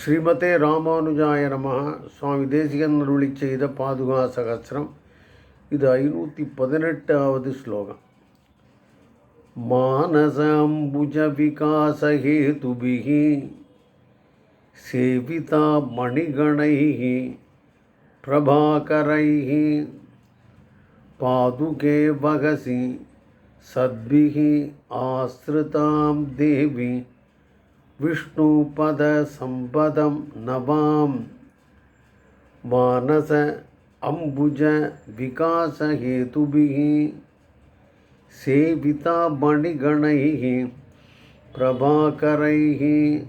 ஸ்ரீமதே ராமானுஜாய நம சுவாமி தேசிகன் அருளி செய்த பாதுகா சகசிரம். இது ஐநூற்றி பதினெட்டாவது ஸ்லோகம். மானசாம்புஜ விகாசஹேதுபிகி சேவிதா மணிகணைः பிரபாகரைः பாதுகே வகசி. சத்பிः ஆஸ்ருதாं தேவி. विष्णुपदसम्पदं नवां मानस अम्बुजविकासहेतुभिः सेविता मणिगणैः, प्रभाकरैः,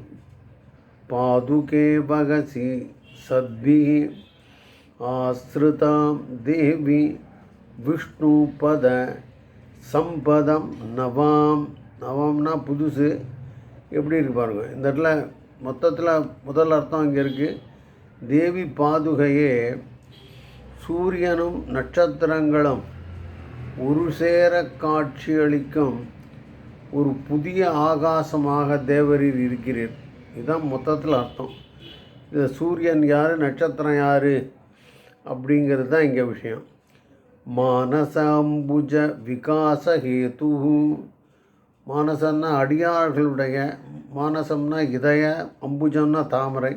पादुके भगसि सद्भिः, आश्रितां देवी विष्णुपदसम्पदं नवां नवम्ना पुदुसे। எப்படி இருக்கு பாருங்க. இந்த இடத்துல மொத்தத்தில் முதல் அர்த்தம் இங்கே இருக்குது தேவி பாதுகையே சூரியனும் நட்சத்திரங்களும் ஒரு சேர காட்சியளிக்கும் ஒரு புதிய ஆகாசமாக தேவரீர் இருக்கிறீர். இதுதான் மொத்தத்தில் அர்த்தம். இது சூரியன் யார் நட்சத்திரம் யார் அப்படிங்கிறது தான் இங்கே விஷயம். மானசாம்புஜ விகாசஹேது மானசன்னா அடியார்களுடைய மானசம்னா இதய அம்புஜம்னா தாமரை.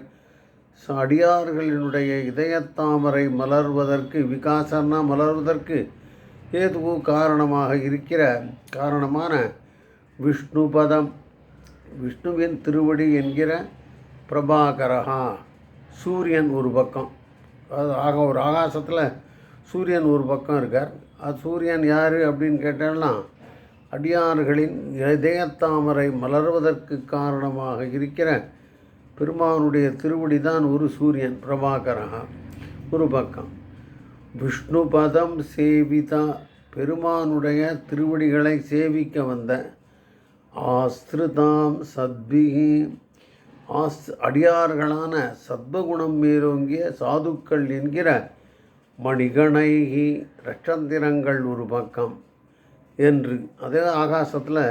ஸோ அடியார்களினுடைய இதய தாமரை மலர்வதற்கு விகாசம்னா மலர்வதற்கு ஏதுவு காரணமாக இருக்கிற காரணமான விஷ்ணுபதம். விஷ்ணுவின் திருவடி என்கிற பிரபாகரஹா சூரியன் ஒரு பக்கம். அது ஆக ஒரு ஆகாசத்தில் சூரியன் ஒரு பக்கம் இருக்கார். அது சூரியன் யார் அப்படின்னு கேட்டால்னா அடியார்களின் இதயத்தாமரை மலர்வதற்கு காரணமாக இருக்கிற பெருமானுடைய திருவடிதான் ஒரு சூரியன் பிரபாகரகா ஒரு பக்கம். விஷ்ணு பதம் சேவிதா பெருமானுடைய திருவடிகளை சேவிக்க வந்த ஆஸ்திருதாம் சத்பிகி. ஆஸ் அடியார்களான சத்வகுணம் மேலோங்கிய சாதுக்கள் என்கிற மணிகணைகி ரட்சந்திரங்கள் ஒரு பக்கம். என்று. அதே ஆகாசத்தில்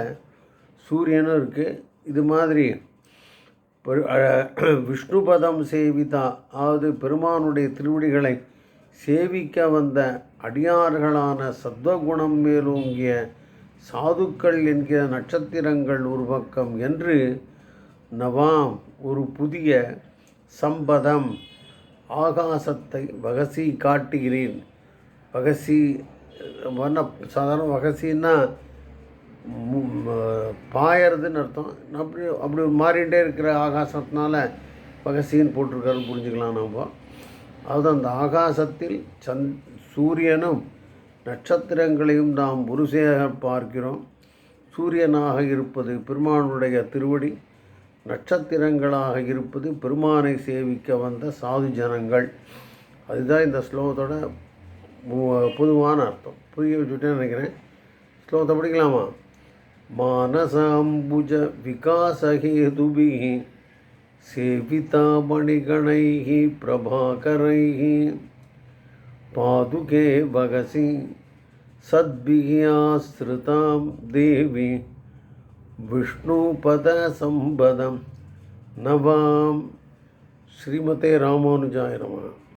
சூரியனும் இருக்குது இது மாதிரி விஷ்ணுபதம் சேவிதா அதாவது பெருமானுடைய திருவடிகளை சேவிக்க வந்த அடியார்களான சத்வகுணம் மேலோங்கிய சாதுக்கள் என்கிற நட்சத்திரங்கள் ஒரு பக்கம் என்று நவாம் ஒரு புதிய சம்பதம் ஆகாசத்தை வகசி காட்டுகிறேன். வகசி வண்ண சாதாரண வகசின்னா பாயறதுன்னு அர்த்தம். அப்படி அப்படி மாறிகிட்டே இருக்கிற ஆகாசத்தினால வகசின்னு போட்டிருக்காருன்னு புரிஞ்சுக்கலாம் நம்ம அது அந்த ஆகாசத்தில் சந் சூரியனும் நட்சத்திரங்களையும் நாம் உருசையாக பார்க்கிறோம். சூரியனாக இருப்பது பெருமானுடைய திருவடி நட்சத்திரங்களாக இருப்பது பெருமானை சேவிக்க வந்த சாது ஜனங்கள். அதுதான் இந்த ஸ்லோகத்தோட பொதுவான அர்த்தம் புரிய வச்சுட்டேன்னு நினைக்கிறேன் ஸ்லோகத்தை படிக்கலாமா மானசாம்புஜ விகாசஹேதுபிः சேவிதா மணிகணைः பிரபாகரைः பாதுகே வகசி சத்பிः ஆஸ்ருதாம் தேவி விஷ்ணுபதசம்பதம் நவாம் ஸ்ரீமதே ராமானுஜாய நம